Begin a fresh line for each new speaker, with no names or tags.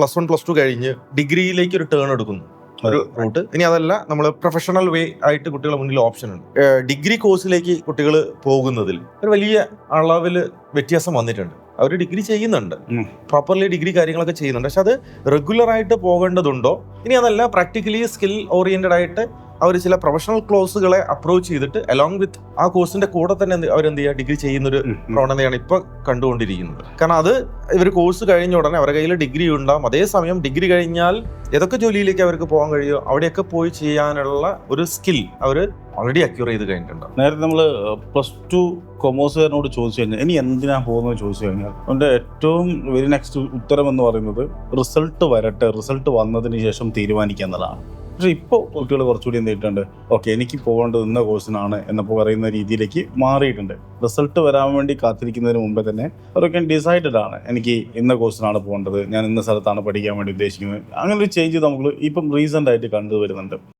Plus one plus two കഴിഞ്ഞ് ഡിഗ്രിയിലേക്ക് ഒരു turn എടുക്കുന്നു. ഒരു റൂട്ട് ഇനി അതല്ല നമ്മൾ പ്രൊഫഷണൽ വേ ആയിട്ട് കുട്ടികളുടെ മുന്നിൽ ഓപ്ഷൻ ഉണ്ട്. ഡിഗ്രി കോഴ്സിലേക്ക് കുട്ടികൾ പോകുന്നതിൽ ഒരു വലിയ അളവിൽ വ്യത്യാസം വന്നിട്ടുണ്ട്. അവർ ഡിഗ്രി ചെയ്യുന്നുണ്ട്. പ്രോപ്പർലി ഡിഗ്രി കാര്യങ്ങളൊക്കെ ചെയ്യുന്നുണ്ട്. പക്ഷെ അത് റെഗുലർ ആയിട്ട് പോകേണ്ടതുണ്ടോ? ഇനി അതല്ല പ്രാക്ടിക്കലി സ്കിൽ ഓറിയന്റഡ് ആയിട്ട് അവർ ചില പ്രൊഫഷണൽ ക്ലോസുകളെ അപ്രോച്ച് ചെയ്തിട്ട് അലോങ് വിത്ത് ആ കോഴ്സിന്റെ കൂടെ തന്നെ എന്ത് അവരെന്ത് ചെയ്യുക? ഡിഗ്രി ചെയ്യുന്നൊരു പ്രവണതയാണ് ഇപ്പൊ കണ്ടുകൊണ്ടിരിക്കുന്നത്. കാരണം അത് ഇവർ കോഴ്സ് കഴിഞ്ഞ ഉടനെ അവരുടെ കയ്യിൽ ഡിഗ്രി ഉണ്ടാവും. അതേസമയം ഡിഗ്രി കഴിഞ്ഞാൽ ഏതൊക്കെ ജോലിയിലേക്ക് അവർക്ക് പോകാൻ കഴിയുമോ അവിടെയൊക്കെ പോയി ചെയ്യാനുള്ള ഒരു സ്കിൽ അവർ ഓൾറെഡി അക്യൂർ ചെയ്ത് കഴിഞ്ഞിട്ടുണ്ട്
നേരത്തെ നമ്മൾ പ്ലസ് ടു കൊമേഴ്സുകാരനോട് ചോദിച്ചു കഴിഞ്ഞാൽ ഇനി എന്തിനാ പോകുന്നത് ചോദിച്ചു കഴിഞ്ഞാൽ അവന്റെ ഏറ്റവും വെരി നെക്സ്റ്റ് ഉത്തരം എന്ന് പറയുന്നത് റിസൾട്ട് വരട്ടെ റിസൾട്ട് വന്നതിന് ശേഷം തീരുമാനിക്കുക എന്നതാണ് പക്ഷേ ഇപ്പോൾ കുട്ടികൾ കുറച്ചുകൂടി എന്ത് ചെയ്തിട്ടുണ്ട് ഓക്കെ എനിക്ക് പോകേണ്ടത് ഇന്ന കോഴ്സിനാണ് എന്നപ്പോൾ പറയുന്ന രീതിയിലേക്ക് മാറിയിട്ടുണ്ട്. റിസൾട്ട് വരാൻ വേണ്ടി കാത്തിരിക്കുന്നതിന് മുമ്പേ തന്നെ അവരൊക്കെ ഡിസൈഡഡ് ആണ് എനിക്ക് ഇന്ന കോഴ്സിനാണ് പോകേണ്ടത് ഞാൻ ഇന്ന സ്ഥലത്താണ് പഠിക്കാൻ വേണ്ടി ഉദ്ദേശിക്കുന്നത്. അങ്ങനെ ഒരു ചേഞ്ച് നമ്മൾ ഇപ്പം റീസെന്റ് ആയിട്ട് കണ്ടുവരുന്നുണ്ട്.